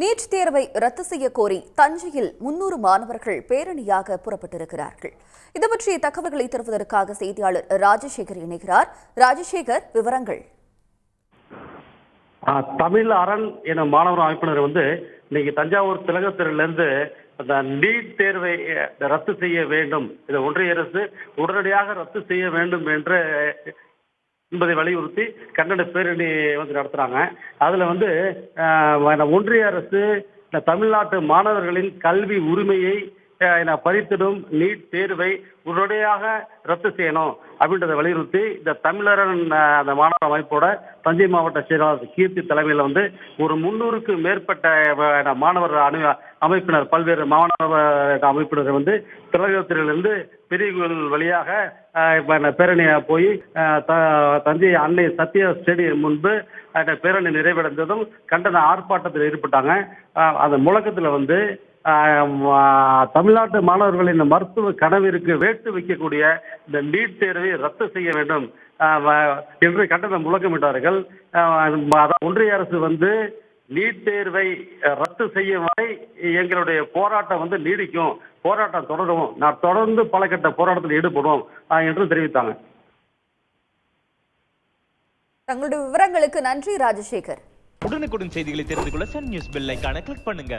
NEET தேர்வை ரத்து செய்ய கோரி தஞ்சையில் முன்னூறு மாணவர்கள் பேரணியாக புறப்பட்டிருக்கிறார்கள். இது பற்றிய தகவல்களை தருவதற்காக செய்தியாளர் ராஜசேகர் இணைகிறார். ராஜசேகர் விவரங்கள். தமிழ் அரண் என மாணவர் அமைப்பினர் வந்து இன்னைக்கு தஞ்சாவூர் திலகத்திலிருந்து அந்த நீட் தேர்வை ரத்து செய்ய வேண்டும். இதை ஒன்றிய அரசு உடனடியாக ரத்து செய்ய வேண்டும் என்று என்பதை வலியுறுத்தி கன்னட பேரணி வந்து நடத்துறாங்க. அதுல வந்து ஒன்றிய அரசு இந்த தமிழ்நாட்டு மாணவர்களின் கல்வி உரிமையை பறித்திடும் நீட் தேர்வை உடனடியாக ரத்து செய்யணும் அப்படின்றத வலியுறுத்தி இந்த தமிழரன் அந்த மாணவர் அமைப்போட தஞ்சை மாவட்ட செயலாளர் கீர்த்தி தலைமையில் வந்து ஒரு முன்னூறுக்கு மேற்பட்ட மாணவர் அணு அமைப்பினர் பல்வேறு மாவட்ட அமைப்பினர் வந்து திலகத்திலிருந்து பெரிய கோயில் வழியாக ஆ, பேரணியா போய் த- தஞ்சை அன்னை சத்யா ஸ்டேடியம் முன்பு அந்த பேரணி நிறைவடைந்ததும் கண்டன ஆர்ப்பாட்டத்தில் ஈடுபட்டாங்க. அந்த முழக்கத்தில் வந்து தமிழ்நாட்டு மாணவர்களின் மருத்துவ கனவிற்கு வேட்டு வைக்கக்கூடிய இந்த நீட் தேர்வை ரத்து செய்ய வேண்டும். என்று கண்டனம் முழக்கமிட்டார்கள். ஒன்றிய அரசு வந்து நீட் தேர்வை ரத்து செய்யும் வரை எங்களுடைய போராட்டம் வந்து நீடிக்கும். போராட்டம் தொடரும். நான் தொடர்ந்து பல கட்ட போராட்டத்தில் ஈடுபடுவோம் ஆஹ், என்று தெரிவித்தாங்க. தங்களுடைய விவரங்களுக்கு நன்றி ராஜசேகர். உடனுக்குடன் செய்திகளை தெரிந்து கொள்ள சன் நியூஸ் பெல் ஐகானை கிளிக் பண்ணுங்க.